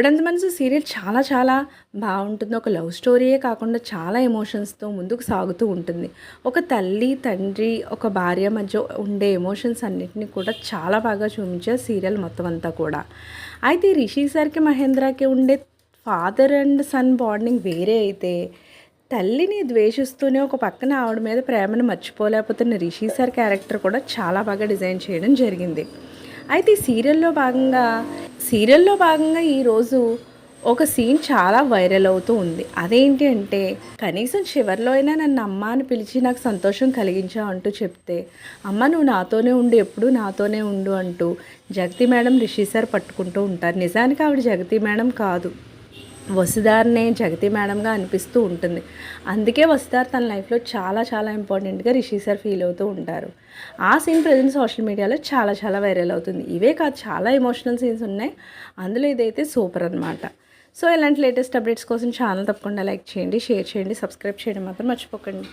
ఇప్పుడంత మనసు సీరియల్ చాలా చాలా బాగుంటుంది. ఒక లవ్ స్టోరీయే కాకుండా చాలా ఎమోషన్స్తో ముందుకు సాగుతూ ఉంటుంది. ఒక తల్లి తండ్రి ఒక భార్య మధ్య ఉండే ఎమోషన్స్ అన్నిటినీ కూడా చాలా బాగా చూపించే సీరియల్ మొత్తం అంతా కూడా. అయితే రిషి సార్కి మహేంద్రకి ఉండే ఫాదర్ అండ్ సన్ బాండింగ్ వేరే అయితే తల్లిని ద్వేషిస్తూనే ఒక పక్కన ఆవిడ మీద ప్రేమను మర్చిపోలేకపోతున్న రిషి సార్ క్యారెక్టర్ కూడా చాలా బాగా డిజైన్ చేయడం జరిగింది. అయితే ఈ సీరియల్లో భాగంగా సీరియల్లో భాగంగా ఈరోజు ఒక సీన్ చాలా వైరల్ అవుతూ ఉంది. అదేంటి అంటే కనీసం చివరిలో అయినా నన్ను అమ్మ అని పిలిచి నాకు సంతోషం కలిగించా అంటూ చెప్తే అమ్మ నువ్వు నాతోనే ఉండు ఎప్పుడు నాతోనే ఉండు అంటూ జగతి మేడం రిషి సార్ పట్టుకుంటూ ఉంటారు. నిజానికి ఆవిడ జగతి మేడం కాదు. వసుధార్నే జగతి మేడంగా అనిపిస్తూ ఉంటుంది. అందుకే వసుధార్ తన లైఫ్లో చాలా చాలా ఇంపార్టెంట్గా రిషి సార్ ఫీల్ అవుతూ ఉంటారు. ఆ సీన్ ప్రజెంట్ సోషల్ మీడియాలో చాలా చాలా వైరల్ అవుతుంది. ఇవే కాదు చాలా ఎమోషనల్ సీన్స్ ఉన్నాయి. అందులో ఇదైతే సూపర్ అనమాట సో ఇలాంటి లేటెస్ట్ అప్డేట్స్ కోసం ఛానల్ తప్పకుండా లైక్ చేయండి షేర్ చేయండి సబ్స్క్రైబ్ చేయడం మాత్రం మర్చిపోకండి.